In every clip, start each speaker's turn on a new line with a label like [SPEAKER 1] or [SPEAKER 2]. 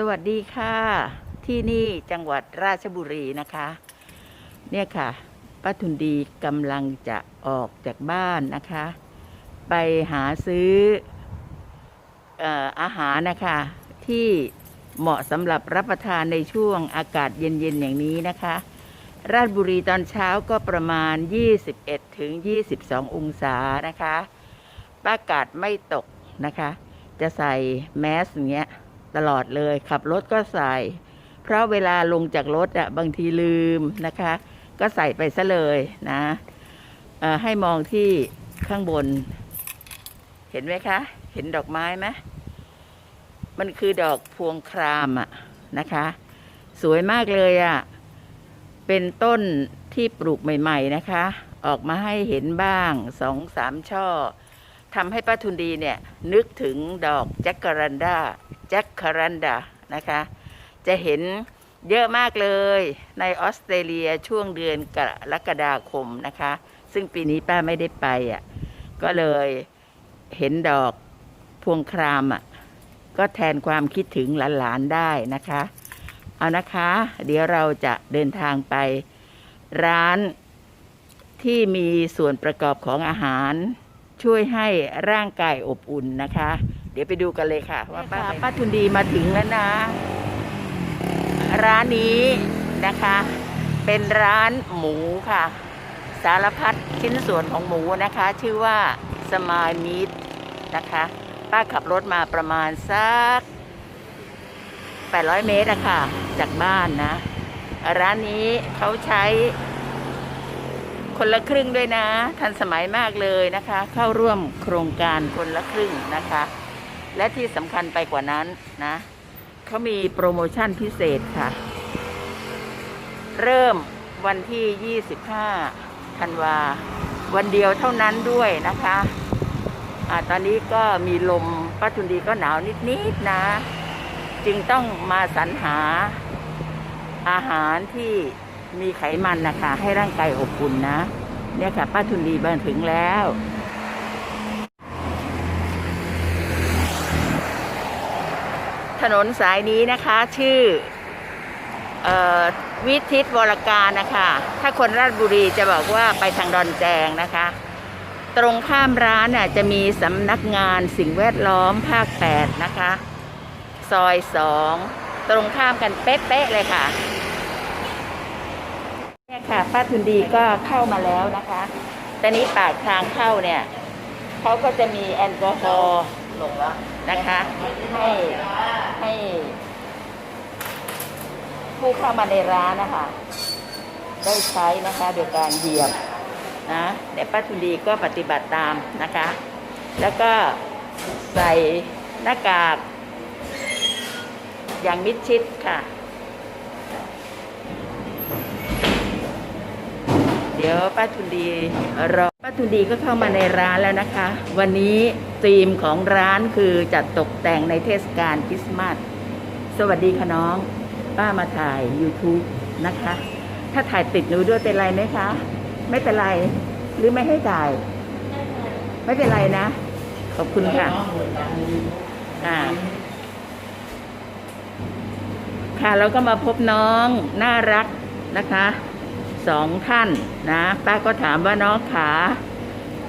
[SPEAKER 1] สวัสดีค่ะ ที่นี่จังหวัดราชบุรีนะคะ เนี่ยค่ะป้าทุนดีกำลังจะออกจากบ้านนะคะ ไปหาซื้ออออาหารนะคะที่เหมาะสำหรับรับประทานในช่วงอากาศเย็นๆอย่างนี้นะคะ ราชบุรีตอนเช้าก็ประมาณ 21ถึง22 องศานะคะอากาศไม่ตกนะคะ จะใส่แมสอย่างเงี้ย ตลอดเลย ขับรถก็ใส่ เพราะเวลาลงจากรถอะบางทีลืมนะคะ ก็ใส่ไปซะเลยนะให้มองที่ข้างบน เห็นไหมคะ เห็นดอกไม้ไหมมันคือดอกพวงครามอะนะคะ สวยมากเลยอะเป็นต้นที่ปลูกใหม่ ๆนะคะ ออกมาให้เห็นบ้างสองสามช่อทำให้ป้าทุนดีเนี่ย นึกถึงดอกแจ็คการันดา แจ็คคารันดานะคะ จะเห็นเยอะมากเลยในออสเตรเลียช่วงเดือนกรกฎาคมนะคะ ซึ่งปีนี้ป้าไม่ได้ไปอะ่ะก็เลยเห็นดอกพวงครามอะ่ะก็แทนความคิดถึงหลานๆได้นะคะ เอานะคะ เดี๋ยวเราจะเดินทางไป ร้านที่มีส่วนประกอบของอาหาร ช่วยให้ร่างกายอบอุ่นนะคะ ดี๋ยวไปดูกันเลยค่ะ ว่าป้าป้าทุนดีมาถึงแล้วนะ ร้านนี้นะคะ เป็นร้านหมูค่ะ สารพัดชิ้นส่วนของหมูนะคะ ชื่อว่าสมายมิตนะคะ ป้าขับรถมาประมาณสัก 800 เมตรอะค่ะ จากบ้านนะ ร้านนี้เขาใช้คนละครึ่งด้วยนะ ทันสมัยมากเลยนะคะ เข้าร่วมโครงการคนละครึ่งนะคะ และที่สำคัญไปกว่านั้นนะเขามีโปรโมชั่นพิเศษค่ะ เริ่มวันที่ 25ธันวา วันเดียวเท่านั้นด้วยนะคะอ่าตอนนี้ก็มีลมป้าทุนดีก็หนาวนิดๆนะ จึงต้องมาสรรหาอาหารที่มีไขมันนะคะ ให้ร่างกายอบอุ่นนะ เนี่ยค่ะ ป้าทุนดีมาถึงแล้ว ถนนสายนี้นะคะชื่อออวิทิตวรการนะคะ ถ้าคนราชบุรีจะบอกว่าไปทางดอนแจงนะคะ ตรงข้ามร้านน่ะจะมีสำนักงานสิ่งแวดล้อมภาค 8 นะคะ ซอยสองตรงข้ามกันเป๊ะๆเลยค่ะเนี่ยค่ะป้าทุนดีก็เข้ามาแล้วนะคะ แต่นี้ปากทางเข้าเนี่ยเขาก็จะมีแอลกอฮอล์ นะคะ ให้ให้ผู้เข้ามาในร้านนะคะ ได้ใช้นะคะโดยการเหยียบนะเดี๋ยวป้าทุนดีก็ปฏิบัติตามนะคะ แล้วก็ใส่หน้ากากอย่างมิดชิดค่ะ เดี๋ยวป้าทุนดีรอ ป้าทุนดีก็เข้ามาในร้านแล้วนะคะ วันนี้ธีมของร้านคือจัดตกแต่งในเทศกาลคริสต์มาสสวัสดีค่ะน้อง ป้ามาถ่าย YouTube นะคะ ถ้าถ่ายติดหนูด้วยเป็นไรไหมคะ ไม่เป็นไรหรือไม่ให้ถ่าย ไม่เป็นไรนะ ขอบคุณค่ะอ่าค่ะแล้วก็มาพบน้องน่ารักนะคะ สองท่านนะ ป้าก็ถามว่าน้องขา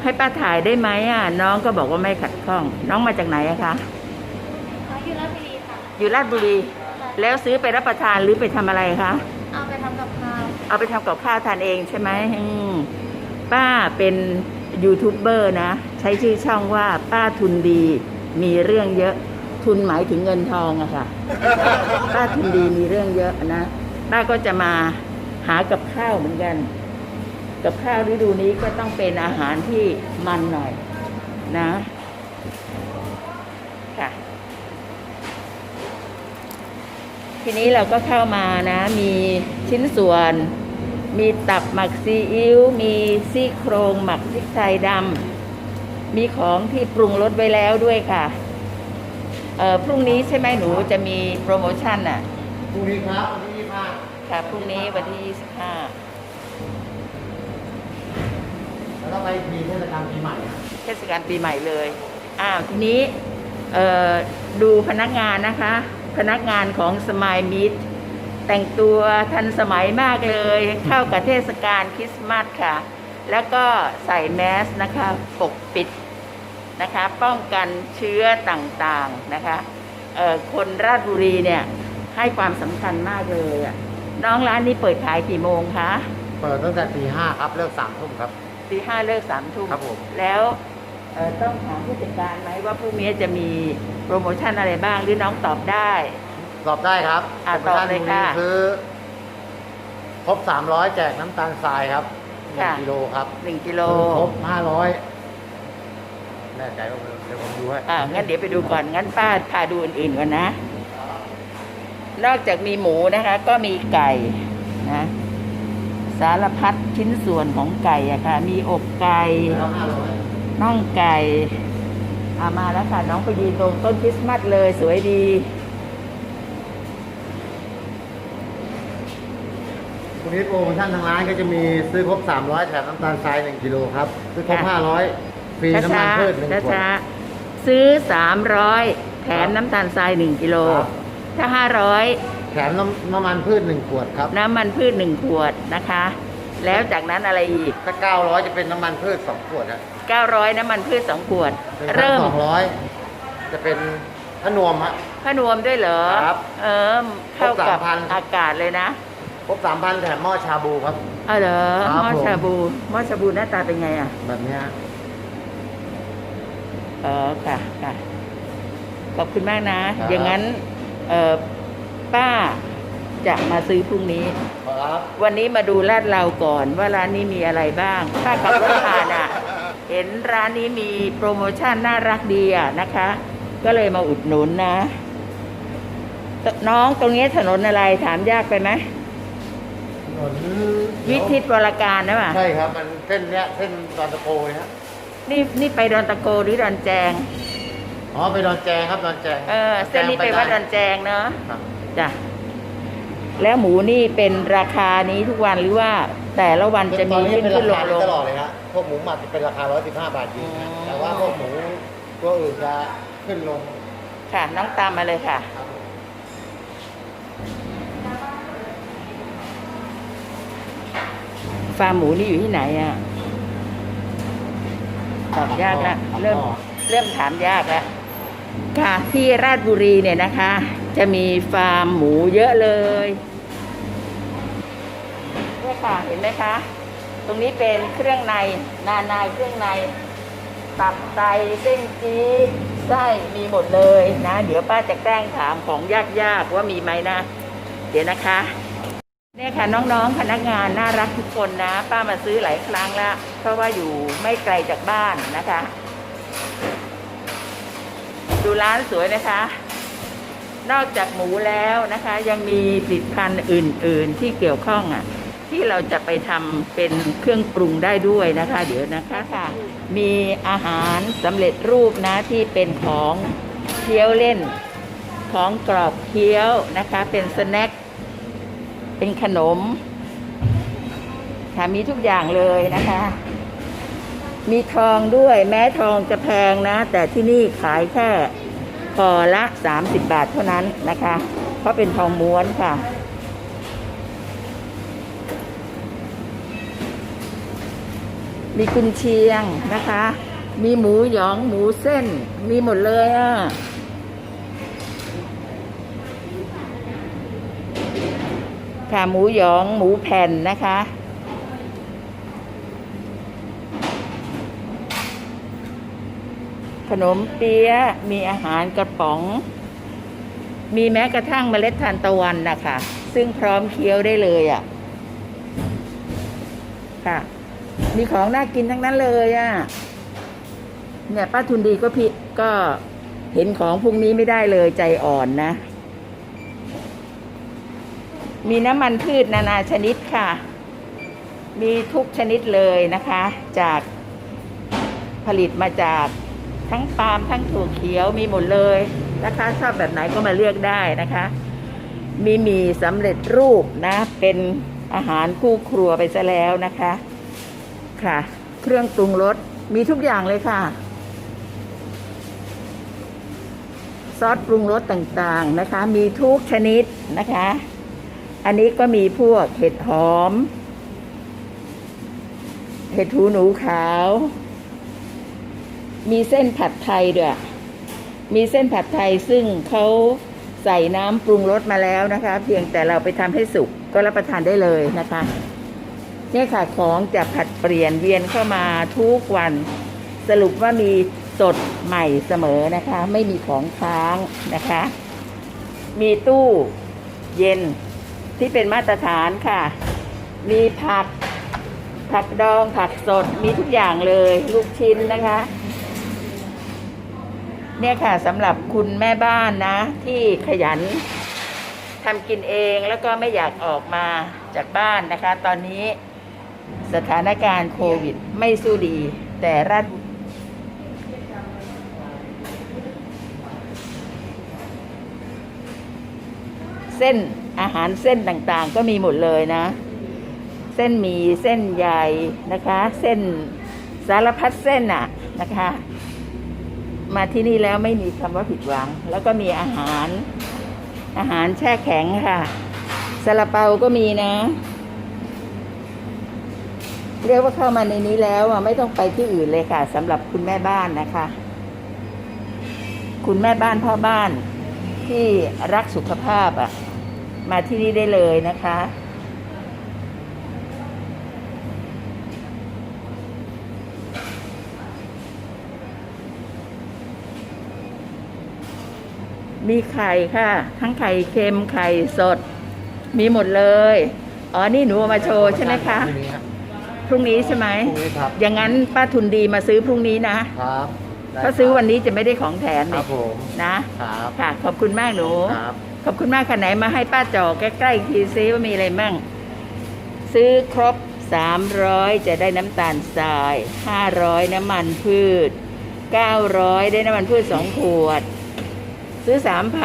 [SPEAKER 1] ให้ป้าถ่ายได้ไหมอะ น้องก็บอกว่าไม่ขัดข้อง น้องมาจากไหนอะคะ
[SPEAKER 2] อ๋ออยู่ราชบุรีค่ะ
[SPEAKER 1] อยู่ราชบุรี แล้วซื้อไปรับประทานหรือไปทำอะไรคะ
[SPEAKER 2] เอาไปทำกับข้าว
[SPEAKER 1] เอาไปทำกับข้าวทานเองใช่ไหมอืมป้าเป็นยูทูบเบอร์นะ ใช้ชื่อช่องว่าป้าทุนดี มีเรื่องเยอะ ทุนหมายถึงเงินทองอะค่ะ ป้าทุนดีมีเรื่องเยอะนะป้าก็จะมา หากับข้าวเหมือนกัน กับข้าวฤดูนี้ก็ต้องเป็นอาหารที่มันหน่อยนะค่ะทีนี้เราก็เข้ามานะ มีชิ้นส่วน มีตับหมักซีอิ๊วมีซี่โครงหมักพริกไทยดำมีของที่ปรุงรสไว้แล้วด้วยค่ะเอ่อพรุ่งนี้ใช่ไหมหนูจะมีโปรโมชั่นอะ
[SPEAKER 3] พรุ่งนี้ครับวันที่ยี่ห้า
[SPEAKER 1] ค่ะพรุ่งนี้วันที่
[SPEAKER 3] แล้วก็ไปมีเทศกาลปีใหม่อะ
[SPEAKER 1] 25 เทศกาลปีใหม่เลย อ้าว ทีนี้เอ่อดูพนักงานนะคะ พนักงานของสมายมิตแต่งตัวทันสมัยมากเลย เข้ากับเทศกาลคริสต์มาสค่ะ แล้วก็ใส่แมสนะคะ ปกปิดนะคะ ป้องกันเชื้อต่างๆนะคะเอ่อคนราชบุรีเนี่ย ให้ความสำคัญมากเลยอะ น้องร้านนี้เปิดขายกี่โมงคะ
[SPEAKER 3] เปิดตั้งแต่ตีห้าครับเลิกสามทุ่มครับ
[SPEAKER 1] ตีห้าเลิกสามทุ่ม
[SPEAKER 3] ครับผม
[SPEAKER 1] แล้วเอ่อต้องถามผู้จัดการไหมว่าพรุ่งนี้จะมีโปรโมชั่นอะไรบ้างหรือน้องตอบได้
[SPEAKER 3] ตอบได้ครับ
[SPEAKER 1] อะตอบเลยค่ะ
[SPEAKER 3] ซื้อครบสามร้อยแจกน้ำตาลทรายครับหนึ่ง
[SPEAKER 1] ค่ะ
[SPEAKER 3] กิโลครับ
[SPEAKER 1] หนึ่งกิโล
[SPEAKER 3] ครบห้าร้อยแน่ใจว่าเดี๋ยวผมดูให้
[SPEAKER 1] อ่างั้นเดี๋ยวไปดูก่อนงั้นป้าพาดูอื่นๆก่อนนะ นอกจากมีหมูนะคะ ก็มีไก่นะสารพัดชิ้นส่วนของไก่อะค่ะ มีอกไก่
[SPEAKER 3] แล้วห้าร้อย
[SPEAKER 1] น่องไก่อามาแล้วค่ะ น้องไปยืนตรงต้นคริสต์มาสเลย สวยดี
[SPEAKER 3] วันนี้โปรโมชั่นทางร้านก็จะมีซื้อครบสามร้อยแถมน้ำตาลทรายหนึ่งกิโลครับ ซื้อครบห้าร้อยฟรีน้ำมันพืชหนึ่งขวด
[SPEAKER 1] ช้าๆซื้อสามร้อยแถมน้ำตาลทรายหนึ่งกิโล
[SPEAKER 3] ครับ
[SPEAKER 1] ถ้าห้าร้อย
[SPEAKER 3] แถมน้ำน้ำมันพืชหนึ่งขวดครับ
[SPEAKER 1] น้ำมันพืชหนึ่งขวดนะคะ แล้วจากนั้นอะไรอีก
[SPEAKER 3] ถ้าเก้าร้อยจะเป็นน้ำมันพืชสองขวดอะ
[SPEAKER 1] 900 น้ำมันพืชสองขวด
[SPEAKER 3] เริ่
[SPEAKER 1] เริ่
[SPEAKER 3] ม
[SPEAKER 1] ม
[SPEAKER 3] สองร้อยจะเป็นขนวมฮะ
[SPEAKER 1] พนวมด้วยเหรอ
[SPEAKER 3] ครับ
[SPEAKER 1] เออเข้ากับ
[SPEAKER 3] ครบ3,000
[SPEAKER 1] อากาศเลยนะ
[SPEAKER 3] ครบสามพันแถมหม้อชาบูครับ
[SPEAKER 1] เอาเหรอ
[SPEAKER 3] ครับ
[SPEAKER 1] หม้อ
[SPEAKER 3] ผม
[SPEAKER 1] ชาบูหม้อชาบูหน้าตาเป็นไงอะ
[SPEAKER 3] แบบเนี้ย
[SPEAKER 1] เออค่ะค่ะขอบคุณมากนะ
[SPEAKER 3] ครับ
[SPEAKER 1] อย่างนั้น เออป้าจะมาซื้อพรุ่งนี้
[SPEAKER 3] ครับ
[SPEAKER 1] วันนี้มาดูลาดเราก่อนว่าร้านนี้มีอะไรบ้างถ้าขับรถผ่านอะ เห็นร้านนี้มีโปรโมชั่นน่ารักดีอะนะคะ ก็เลยมาอุดหนุนนะ น้องตรงนี้ถนนอะไรถามยากไปไหม
[SPEAKER 3] ถนน
[SPEAKER 1] วิทิตวรการนะป่ะ
[SPEAKER 3] ใช่ครับ มันเส้นเนี้ยเส้นดอนตะโกเลยฮะ
[SPEAKER 1] นี่นี่ไปดอนตะโกหรือดอนแจง
[SPEAKER 3] อ๋อไปดอนแจงครับดอนแจง
[SPEAKER 1] เออเส้นนี้ไปวัดดอนแจงเนาะ
[SPEAKER 3] ครับ
[SPEAKER 1] จ้ะแล้วหมูนี่เป็นราคานี้ทุกวันหรือว่าแต่ละวันจะ
[SPEAKER 3] ต
[SPEAKER 1] มี
[SPEAKER 3] อนนี้
[SPEAKER 1] ขึ้น
[SPEAKER 3] เป็น
[SPEAKER 1] ขึ้
[SPEAKER 3] ราน
[SPEAKER 1] ล
[SPEAKER 3] คาง
[SPEAKER 1] ลง
[SPEAKER 3] ตลอดเลยฮะพวกหมูหมักจะเป็นราคา 115 บาทจริงนะ
[SPEAKER 1] อ๋อ
[SPEAKER 3] แต่ว่าพวกหมูตัวอื่นจะขึ้นลง
[SPEAKER 1] ค่ะ น้องตามมาเลยค่ะ
[SPEAKER 3] ครับผม
[SPEAKER 1] ฟาร์มหมูนี่อยู่ที่ไหนอะตอบยากแล้วเริ่มเริ่มถามยากแล้ว ค่ะที่ราชบุรีเนี่ยนะคะ จะมีฟาร์มหมูเยอะเลยเนี่ยค่ะเห็นไหมคะ ตรงนี้เป็นเครื่องในนานาเครื่องใน ตับไตเส้นจีไส้มีหมดเลยนะ เดี๋ยวป้าจะแกล้งถามของยากๆว่ามีไหมนะ เดี๋ยวนะคะเนี่ยค่ะน้องๆพนักงานน่ารักทุกคนนะ ป้ามาซื้อหลายครั้งแล้วเพราะว่าอยู่ไม่ไกลจากบ้านนะคะ ดูร้านสวยนะคะ นอกจากหมูแล้วนะคะ ยังมีผลิตภัณฑ์อื่น ๆ ที่เกี่ยวข้องอะ ที่เราจะไปทำเป็นเครื่องปรุงได้ด้วยนะคะ เดี๋ยวนะคะค่ะ มีอาหารสำเร็จรูปนะที่เป็นของเคี้ยวเล่น ของกรอบเคี้ยวนะคะ เป็นสแน็คเป็นขนมค่ะมีทุกอย่างเลยนะคะ มีทองด้วย แม้ทองจะแพงนะ แต่ที่นี่ขายแค่ คอละ 30 บาทเท่านั้นนะคะ เพราะเป็นทองม้วนค่ะ มีกุนเชียงนะคะ มีหมูหยองหมูเส้น มีหมดเลยอะค่ะหมูหยองหมูแผ่นนะคะ ขนมเปี๊ยะมีอาหารกระป๋อง มีแม้กระทั่งเมล็ดทานตะวันนะคะ ซึ่งพร้อมเคี้ยวได้เลยอะ่ะ ค่ะ มีของน่ากินทั้งนั้นเลยอะ่ะ เนี่ยป้าทุนดีก็พิก็เห็นของพวกนี้ไม่ได้เลยใจอ่อนนะ มีน้ำมันพืชนานาชนิดค่ะ มีทุกชนิดเลยนะคะ จากผลิตมาจาก ทั้งปาล์มทั้งถั่วเขียวมีหมดเลยนะคะ ชอบแบบไหนก็มาเลือกได้นะคะ มีหมี่สำเร็จรูปนะ เป็นอาหารคู่ครัวไปซะแล้วนะคะค่ะ เครื่องปรุงรสมีทุกอย่างเลยค่ะ ซอสปรุงรสต่างๆนะคะ มีทุกชนิดนะคะ อันนี้ก็มีพวกเห็ดหอม เห็ดหูหนูขาว มีเส้นผัดไทยด้วยมีเส้นผัดไทยซึ่งเขาใส่น้ำปรุงรสมาแล้วนะคะ เพียงแต่เราไปทำให้สุกก็รับประทานได้เลยนะคะนี่ค่ะของจะผัดเปลี่ยนเวียนเข้ามาทุกวัน สรุปว่ามีสดใหม่เสมอนะคะ ไม่มีของค้างนะคะ มีตู้เย็นที่เป็นมาตรฐานค่ะ มีผักผักดองผักสดมีทุกอย่างเลย ลูกชิ้นนะคะ เนี่ยค่ะสำหรับคุณแม่บ้านนะ ที่ขยันทำกินเองแล้วก็ไม่อยากออกมาจากบ้านนะคะ ตอนนี้สถานการณ์โควิดไม่สู้ดี แต่รัฐเส้นอาหารเส้นต่างๆ ก็มีหมดเลยนะ เส้นหมี่เส้นใหญ่นะคะ เส้นสารพัดเส้นอะนะคะ มาที่นี่แล้วไม่มีคำว่าผิดหวัง แล้วก็มีอาหาร อาหารแช่แข็งค่ะซาลาเปาก็มีนะ เรียกว่าเข้ามาในนี้แล้วอะไม่ต้องไปที่อื่นเลยค่ะสำหรับคุณแม่บ้านนะคะ คุณแม่บ้านพ่อบ้านที่รักสุขภาพอะ มาที่นี่ได้เลยนะคะ มีไข่ค่ะ ทั้งไข่เค็มไข่สด มีหมดเลย อ๋อ นี่หนูเอามาโชว์ใช่ไหมคะ
[SPEAKER 3] พรุ่งนี้ครับ
[SPEAKER 1] พรุ่งนี้ใช่ไหม
[SPEAKER 3] พรุ่งนี้ครับ
[SPEAKER 1] อย่างนั้นป้าทุนดีมาซื้อพรุ่งนี้นะ
[SPEAKER 3] ครับได้
[SPEAKER 1] ถ้าซื้อวันนี้จะไม่ได้ของแถม
[SPEAKER 3] ค
[SPEAKER 1] เล
[SPEAKER 3] รั
[SPEAKER 1] ย
[SPEAKER 3] บผม
[SPEAKER 1] นะ
[SPEAKER 3] ครับ
[SPEAKER 1] ค่ะ ขอบคุณมากหนู
[SPEAKER 3] ครับ
[SPEAKER 1] ขอบคุณมากค่ะไหนมาให้ป้าจอใกล้ๆอีกทีซิว่ามีอะไรมั่ง ซื้อครบ 300 จะได้น้ำตาลทราย 500 น้ำมันพืช 900 ได้น้ำมันพืช 2 ขวด ซื้อ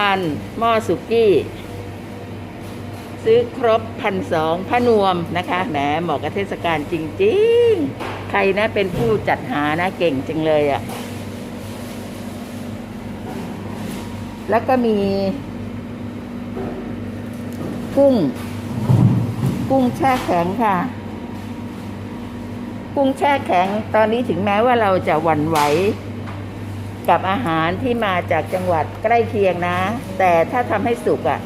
[SPEAKER 1] 3,000หม้อสุกี้ ซื้อครบพันสองพระนวมนะคะแหมเหมาะกับเทศกาลจริง ๆ ใครนะเป็นผู้จัดหานะเก่งจังเลยอะ่ะ แล้วก็มี กุ้ง กุ้งแช่แข็งค่ะกุ้งแช่แข็งตอนนี้ถึงแม้ว่าเราจะหวั่นไหว กับอาหารที่มาจากจังหวัดใกล้เคียงนะ แต่ถ้าทำให้สุกอะ่ะ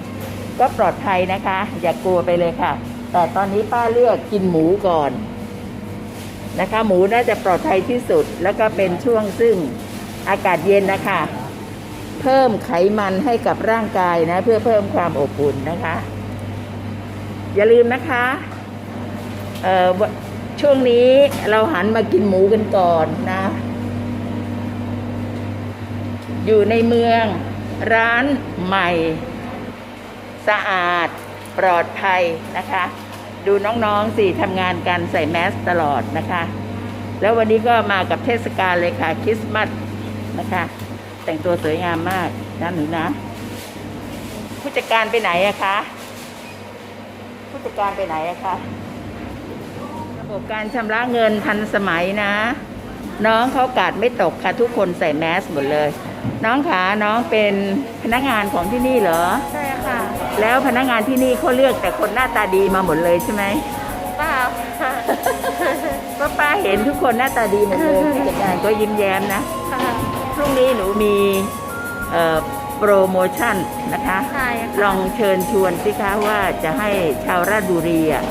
[SPEAKER 1] ก็ปลอดภัยนะคะ อย่ากกลัวไปเลยค่ะ แต่ตอนนี้ป้าเลือกกินหมูก่อนนะคะ หมูน่าจะปลอดภัยที่สุด แล้วก็เป็นช่วงซึ่งอากาศเย็นนะคะ เพิ่มไขมันให้กับร่างกายนะ เพื่อเพิ่มความอบอุ่นนะคะ อย่าลืมนะคะเอ่อช่วงนี้เราหันมากินหมูกันก่อนนะ อยู่ในเมือง ร้านใหม่ สะอาดปลอดภัยนะคะ ดูน้องๆสิทำงานกันใส่แมสตลอดนะคะ แล้ววันนี้ก็มากับเทศกาลเลยค่ะคริสต์มาสนะคะ แต่งตัวสวยงามมากนะหนูนะ ผู้จัดการไปไหนอะคะผู้จัดการไปไหนอะคะระบบการชำระเงินทันสมัยนะ น้องเขากาดไม่ตกค่ะ ทุกคนใส่แมสหมดเลย น้องขาน้องเป็นพนักงานของที่นี่เหรอ
[SPEAKER 2] ใช่ค่ะ
[SPEAKER 1] แล้วพนักงานที่นี่เขาเลือกแต่คนหน้าตาดีมาหมดเลยใช่ไหม
[SPEAKER 2] เปล่าค่ะ
[SPEAKER 1] ป้าป้าเห็นทุกคนหน้าตาดีหมดเลยผู้จัดการก็ยิ้มแย้มนะ
[SPEAKER 2] ค่ะ
[SPEAKER 1] พรุ่งนี้หนูมีเอ่อโปรโมชั่นนะคะ
[SPEAKER 2] ใช่ค่ะ
[SPEAKER 1] ลองเชิญชวนสิคะว่าจะให้ชาวราชบุรีอะ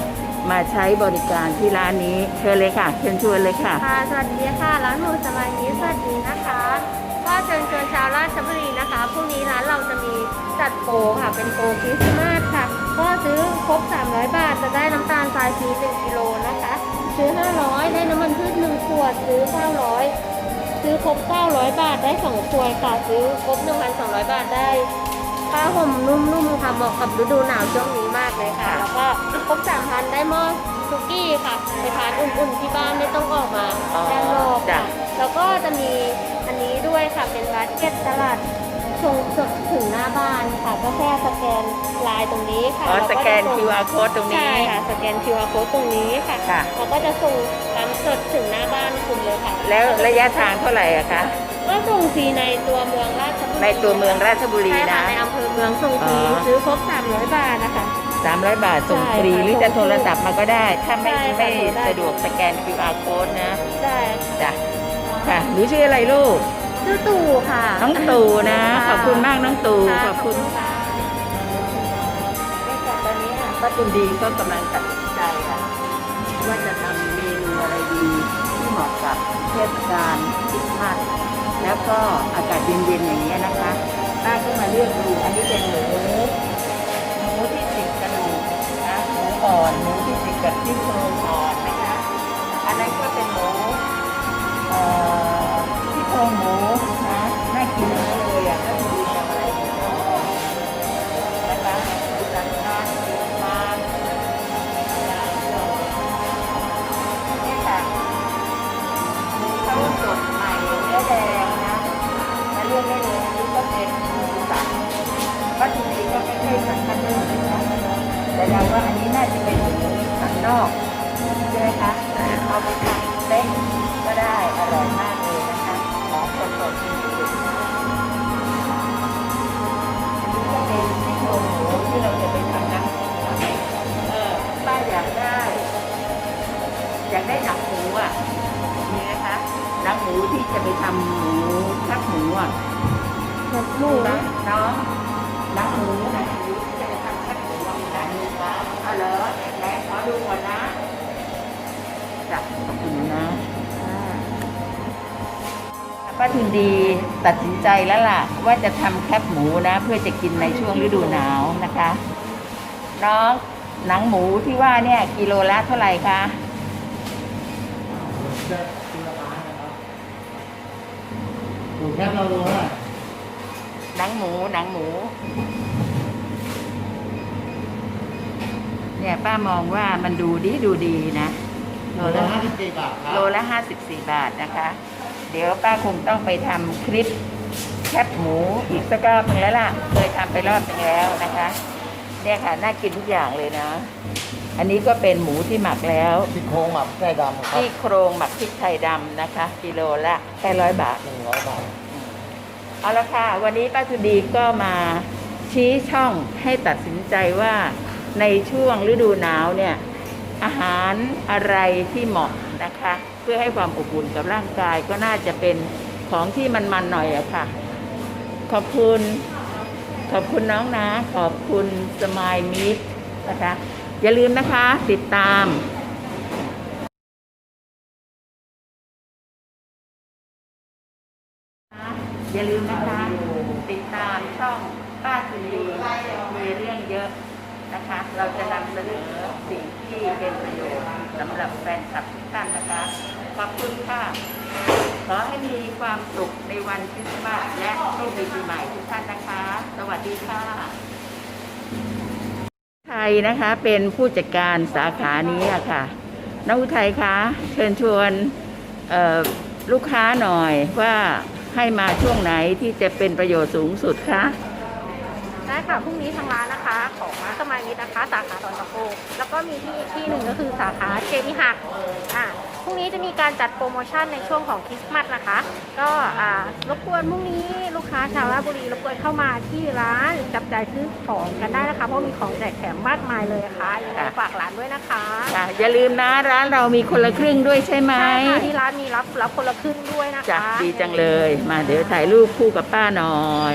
[SPEAKER 1] มาใช้บริการที่ร้านนี้เชิญเลยค่ะ เชิญชวนเลยค่ะ
[SPEAKER 2] ค่ะสวัสดีค่ะร้านหมูสมัยนี้สวัสดีนะคะก็ เชิญชวนชาวราชบุรีนะคะพรุ่งนี้ร้านเราจะมีจัดโปรค่ะ เป็นโปรคริสต์มาสค่ะ ก็ซื้อครบ 300 บาทจะได้น้ำตาลทรายฟรี1กิโลนะคะ ซื้อ 500 ได้น้ำมันพืช1ขวด ซื้อ 900 ซื้อครบ 900 บาทได้ 2 ขวดค่ะ ซื้อครบ 1,200 บาทได้ผ้าห่มนุ่มๆค่ะเหมาะกับฤดูหนาวช่วงนี้มากเลยค่ะ แล้วก็ครบ 3,000 ได้หม้อซุกี้ค่ะ ไปทานอุ่นๆที่บ้านไม่ต้องออกมา
[SPEAKER 1] อ๋อ
[SPEAKER 2] ด้านนอก
[SPEAKER 1] จ้ะ
[SPEAKER 2] ค่ะแล้วก็จะมีอันนี้ ด้วยค่ะ เป็นบาสเก็ตตลาดส่งสดถึงหน้าบ้านค่ะ ก็แค่สแกนไลน์ตรงนี้ค่ะ
[SPEAKER 1] อ๋อ
[SPEAKER 2] ล้ว
[SPEAKER 1] สแกน
[SPEAKER 2] จะส่ง
[SPEAKER 1] QR code ตรงนี้
[SPEAKER 2] ใช่ค่ะ สแกน QR code ตรงนี้ค่ะ
[SPEAKER 1] ค่ะ
[SPEAKER 2] แล้วก็จะส่งตามสดถึงหน้าบ้านคุณเลยค่ะ
[SPEAKER 1] แล้วระยะทางเท่าไหร่อะคะ
[SPEAKER 2] ก็ส่งฟรีในตัวเมืองราชบุรี
[SPEAKER 1] ในตัวเมืองราชบุรี
[SPEAKER 2] ใช่ค่ะ
[SPEAKER 1] นะ
[SPEAKER 2] ในอำเภอเมืองส่งฟรี
[SPEAKER 1] อ๋อ
[SPEAKER 2] ซื้อครบ300 บาทนะคะ
[SPEAKER 1] 300 บาทส่ง
[SPEAKER 2] ใช่
[SPEAKER 1] ฟรี
[SPEAKER 2] ค่ะ
[SPEAKER 1] หรือจะโทรศัพท์มาก็ได้ ถ้าไม่
[SPEAKER 2] ใช่ค่ะ
[SPEAKER 1] ไม่
[SPEAKER 2] โทรได้
[SPEAKER 1] สะดวกสแกน QR code นะ
[SPEAKER 2] ได้
[SPEAKER 1] จ้ะค่ะหนูชื่ออะไรลูก
[SPEAKER 2] ชื่อตู่ค่ะ
[SPEAKER 1] น้องตู่นะ
[SPEAKER 2] ค่ะ
[SPEAKER 1] ขอบคุณมากน้องตู่ะขอบคุณ
[SPEAKER 2] ค่ะ
[SPEAKER 1] เนี่ยค่ะ ตอนนี้ป้าตุนดีก็กำลังตัดสินใจค่ะว่าจะทำเมนูอะไรดีที่เหมาะกับเทศกาลคริสต์มาสแล้วก็อากาศเย็นๆอย่างนี้ยนะคะป้าก็มาเลือกดูอันนี้เป็นหมูหมูที่ติดกระดูกนะหมูอ่อนหมูที่ติดกับที่โครงอ่อนนะคะอัน ที่โครงหมูนะน่ากินมากเลยอะก็คือทำอะไรดีเนาะนะคะสันนานติดมันนี่ค่ะหมูข้าวสดใหม่เนื้อแดงนะมาเลือกได้เลยอันนี้ก็เป็นหมูสันวัตถุดิบก็ไม่ใช่สันคันเลือกนะคะแต่เราว่าอันนี้น่าจะเป็นหมูสันนอก จ้ะขอบคุณนะป้าทุนดีตัดสินใจแล้วล่ะ ว่าจะทำแคบหมูนะ เพื่อจะกินในช่วงฤดูหนาวนะคะ น้องหนังหมูที่ว่าเนี่ยกิโลละเท่าไหร่คะ
[SPEAKER 3] ถูกแค่เรารู้ว่า
[SPEAKER 1] หนังหมูหนังหมู เนี่ยป้ามองว่ามันดูดีดูดีนะ โล
[SPEAKER 3] โลละ
[SPEAKER 1] ละ
[SPEAKER 3] ห้าสิบสี่บาทครับ
[SPEAKER 1] โลละห้าสิบสี่บาทนะคะ เดี๋ยวป้าคงต้องไปทำคลิปแคบหมูอีกสักรอบหนึงแล้วล่ะ เคยทำไปรอบหนึงแล้วนะคะ เนี่ยค่ะน่ากินทุกอย่างเลยนะ อันนี้ก็เป็นหมูที่หมักแล้ว
[SPEAKER 3] ที่โครงหมักไส้ดำครับ
[SPEAKER 1] ที่โครงหมักพริกไทยดำนะคะ กิโลละแค่ร้อยบาท
[SPEAKER 3] หนึ่งร้อยบาท
[SPEAKER 1] เอาละค่ะ วันนี้ป้าทุดีก็มาชี้ช่องให้ตัดสินใจว่าในช่วงฤดูหนาวเนี่ย อาหารอะไรที่เหมาะนะคะ เพื่อให้ความอบอุ่นกับร่างกายก็น่าจะเป็นของที่มันๆหน่อยอะค่ะ ขอบคุณขอบคุณน้องนะ ขอบคุณสมายมิตรนะคะ อย่าลืมนะคะติดตามอย่าลืมนะคะ ติดตามช่องป้าสุรีมีเรื่องเยอะนะคะ เราจะนำเสนอ ที่เป็นประโยชน์สำหรับแฟนคลับทุกท่านนะคะ ขอบคุณค่ะ ขอให้มีความสุขในวันคริสต์มาสและโชคดีปีใหม่ทุกท่านนะคะ สวัสดีค่ะไทยนะคะเป็นผู้จัดการสาขานี้อะค่ะน้องอุทัยคะเชิญชวนลูกค้าหน่อยว่าให้มาช่วงไหนที่จะเป็นประโยชน์สูงสุดคะ
[SPEAKER 2] ได้ค่ะ พรุ่งนี้ทางร้านนะคะ ของร้านสมัยมิตรนะคะ สาขาดอนตะโกแล้วก็มีที่อีกที่หนึ่งก็คือสาขาเจมิหักอ่าพรุ่งนี้จะมีการจัดโปรโมชั่นในช่วงของคริสต์มาสนะคะ ก็อ่ารบกวนพรุ่งนี้ลูกค้าชาวราชบุรีรบกวนเข้ามาที่ร้านจับจ่ายซื้อของกันได้นะคะ เพราะมีของแจกแถมมากมายเลยค่ะยังไงฝากร้านด้วยนะคะ
[SPEAKER 1] ค่ะอย่าลืมนะร้านเรามีคนละครึ่งด้วยใช่ไหม
[SPEAKER 2] ใช่ค่ะที่ร้านมีรับรับคนละครึ่งด้วยนะคะ
[SPEAKER 1] จ้ะดีจังเลย มาเดี๋ยวถ่ายรูปคู่กับป้าหน่อย